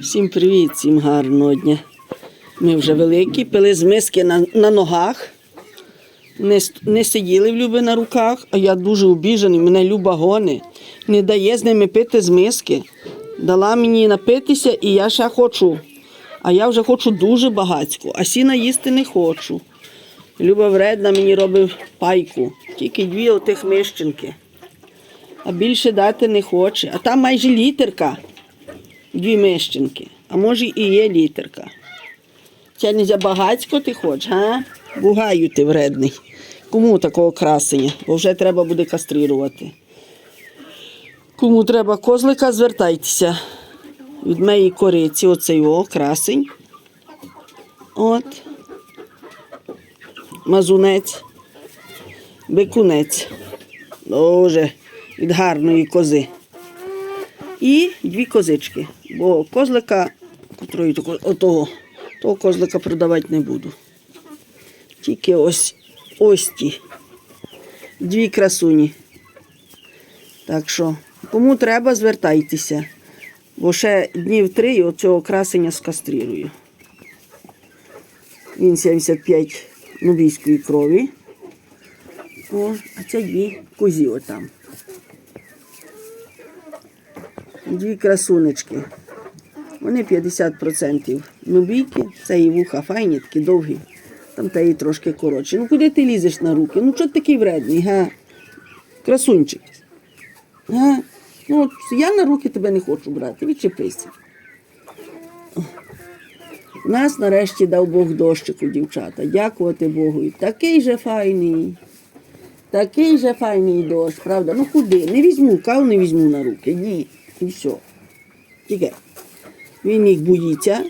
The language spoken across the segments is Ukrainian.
Всім привіт, всім гарного дня. Ми вже великі, пили з миски на, на ногах, не, не сиділи в Люби на руках, а я дуже обіжений, мене Люба гони. Не дає з ними пити з миски. Дала мені напитися, і я ще хочу. А я вже хочу дуже багацько, а сіна їсти не хочу. Люба вредна мені робить пайку. Тільки дві отих мищенки. А більше дати не хоче. А там майже літерка дві мищенки, а може і є літерка. Це не забагацько ти хочеш, га? Бугаю ти вредний. Кому такого красення? Бо вже треба буде кастрирувати. Кому треба козлика, звертайтеся. Від моєї кориці, оцей о, красень. От. Мазунець. Бикунець. Дуже від гарної кози і дві козички. Бо козлика, котрої отого, того козлика продавати не буду. Тільки ось ось ті. Дві красуні. Так що, кому треба, звертайтеся. Бо ще днів три і оцього красення скастрирую. Він 75 нубійської крові. О, а це дві козі отам. Дві красунечки. Вони 50% нубійки, це і вуха файні, такі довгі, там та і трошки коротші. Ну куди ти лізеш на руки? Ну чого ти такий вредний, га? Красунчик. Га? Ну, от я на руки тебе не хочу брати, відчепися. Нас нарешті дав Бог дощику, дівчата. Дякувати Богу. І Такий же файний. Такий же файний дощ, правда? Ну куди? Не візьму, кав не візьму на руки. Ні. І все. Тільки він їх боїться.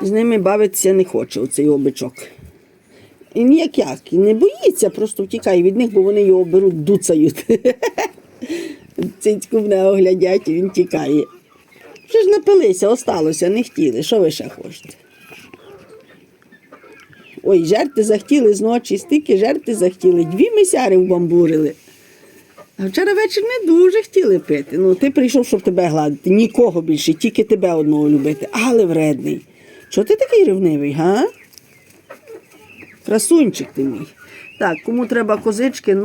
З ними бавитися не хоче оцей обичок. І ніяк як, і не боїться, просто втікає від них, бо вони його беруть, дуцають. Цицьку мене оглядять і він тікає. Що ж напилися, осталося, не хотіли. Що ви ще хочете? Ой, жерти захотіли зночі, стільки жерти захотіли, дві мисяри вбамбурили. А вчора вечір не дуже хотіли пити. Ну, ти прийшов, щоб тебе гладити. Нікого більше, тільки тебе одного любити. Але вредний. Чого ти такий ревнивий, га? Красунчик ти мій. Так, кому треба козички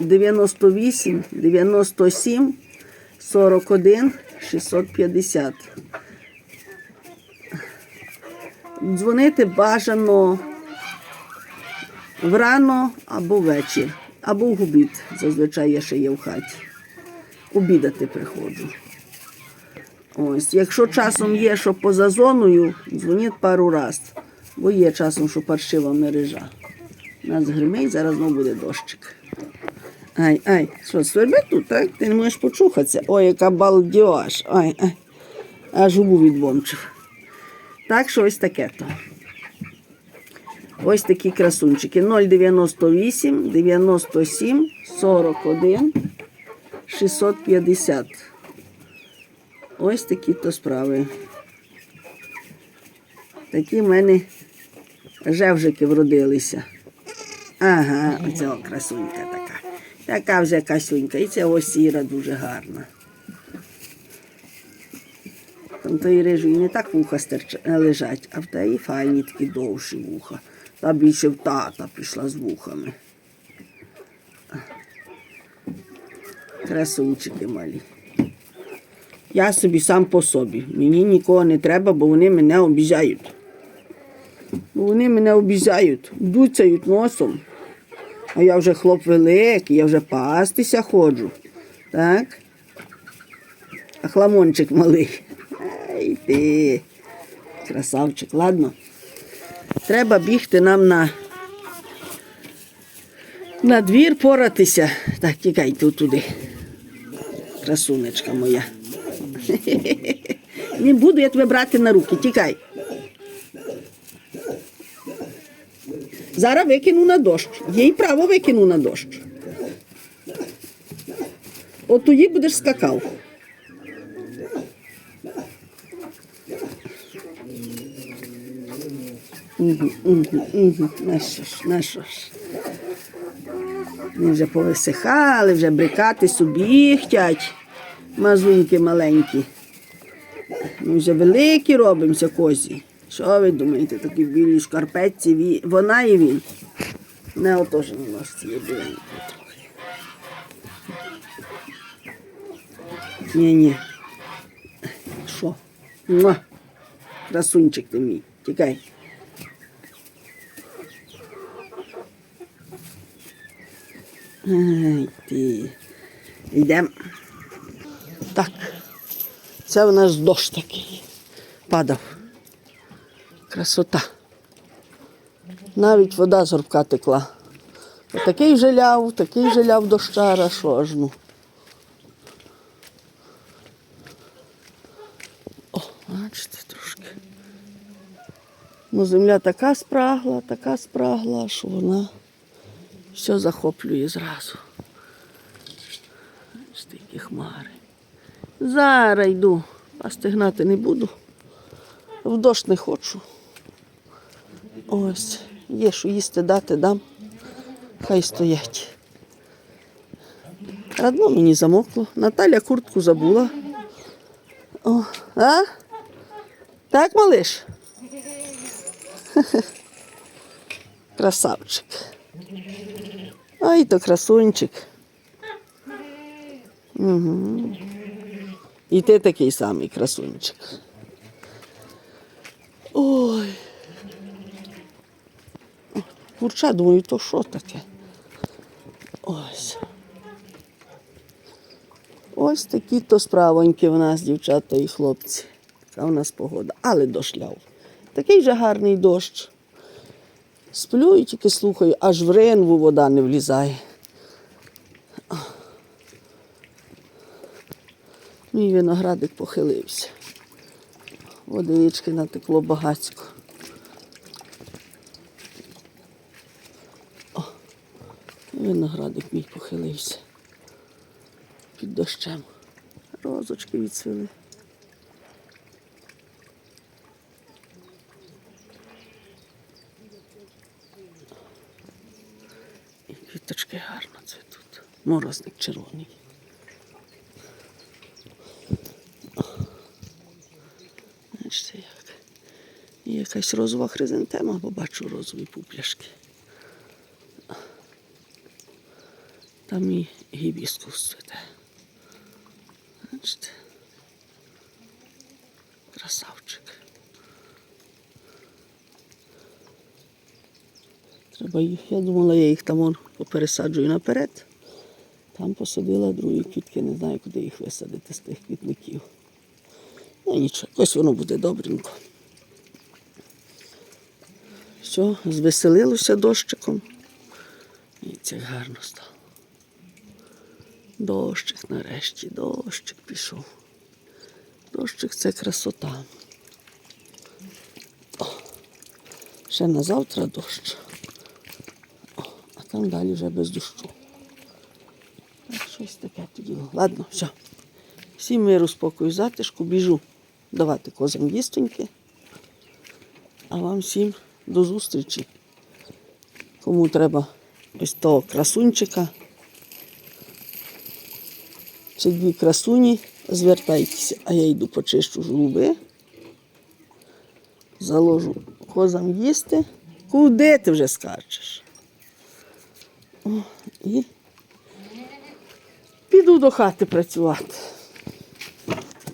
098 97 41 650. Дзвонити бажано врано або ввечір, або в обід. Зазвичай я ще є в хаті. Обідати приходжу. Ось, якщо часом є, що поза зоною, дзвоніть пару раз, бо є часом, що паршива мережа. У нас гримить, зараз знову буде дощик. Ай, ай, що, свербить тут, так? Ти не можеш почухатися. Ой, яка балдіж. Ай, ай. Аж губу відбомчив. Так що ось таке то. Ось такі красунчики. 098 97 41 650. Ось такі то справи. Такі в мене жевжики вродилися. Ага, оця красунька така. Така вже касюнька. І ця ось сіра дуже гарна. Там тої рижої не так вуха лежать, а в тієї файні такі довші вуха. Та більше в тата пішла з вухами. Красунчики малі. Я собі сам по собі. Мені нікого не треба, бо вони мене обіжають. Вони мене обіжають, дуцають носом. А я вже хлоп великий, я вже пастися ходжу. Так? А хламончик малий. Ай ти. Красавчик, ладно. Треба бігти нам на, на двір поратися. Так, тікай тут туди. Красунечка моя. Не буду я тебе брати на руки, тікай. Зараз викину на дощ. Їй право викину на дощ. От тоді будеш скакав. Угу, угу. На що ж, на що ж. Вони вже повисихали, вже брикати собі хтять. Мазуньки маленькі. Ми вже великі робимося козі. Що ви думаєте, такі білі шкарпетці, вона і він. Не отож не носці є біленькі трохи. Ні, ні. Що? Красунчик ти мій. Тікай. Ай ти. Йдемо. Так. Це в нас дощ такий. Падав. Красота. Навіть вода з горбка текла. Такий жаляв, такий жаляв дощара, що аж ну. О, бачите трошки. Ну, земля така спрагла, така спрагла, що вона все захоплює зразу. Які хмари. Зараз йду, пасти гнати не буду. В дощ не хочу. Ось, є що їсти дати, дам. Хай стоять. Радно мені замокло. Наталя куртку забула. О, а? Так, малиш? Красавчик. Ай, то красунчик. Угу. І ти такий самий красунчик. Ой. Курча, думаю, то що таке? Ось. Ось такі то справоньки в нас, дівчата і хлопці. Така в нас погода. Але дошляв. Такий же гарний дощ. Сплю і тільки слухаю, аж в ринву вода не влізає. Мій виноградик похилився. Водички натекло багацько. О, виноградик мій похилився. Під дощем. Розочки відсвіли. І квіточки гарно цвітуть. Морозник червоний. Бачите, як. І якась розова хризантема, бо бачу розові пупляшки. Там і гібіскус цвіте. Бачите. Красавчик. Треба їх, я думала, я їх там попересаджую наперед. Там посадила другі квітки, не знаю, куди їх висадити з тих квітників. Ну нічого, якось воно буде добренько. Все, звеселилося дощиком. І це гарно стало. Дощик нарешті, дощик пішов. Дощик це красота. О, ще на завтра дощ. Там далі вже без дощу. Щось таке тоді. Ладно, все. Всім миру, спокою, затишку, біжу давати козам їстоньки. А вам всім до зустрічі. Кому треба ось того красунчика чи дві красуні, звертайтеся, а я йду почищу жлуби, заложу козам їсти. Куди ти вже скачеш? О, і піду до хати працювати.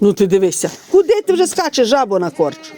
Ну ти дивися, куди ти вже скачеш жабо на корч?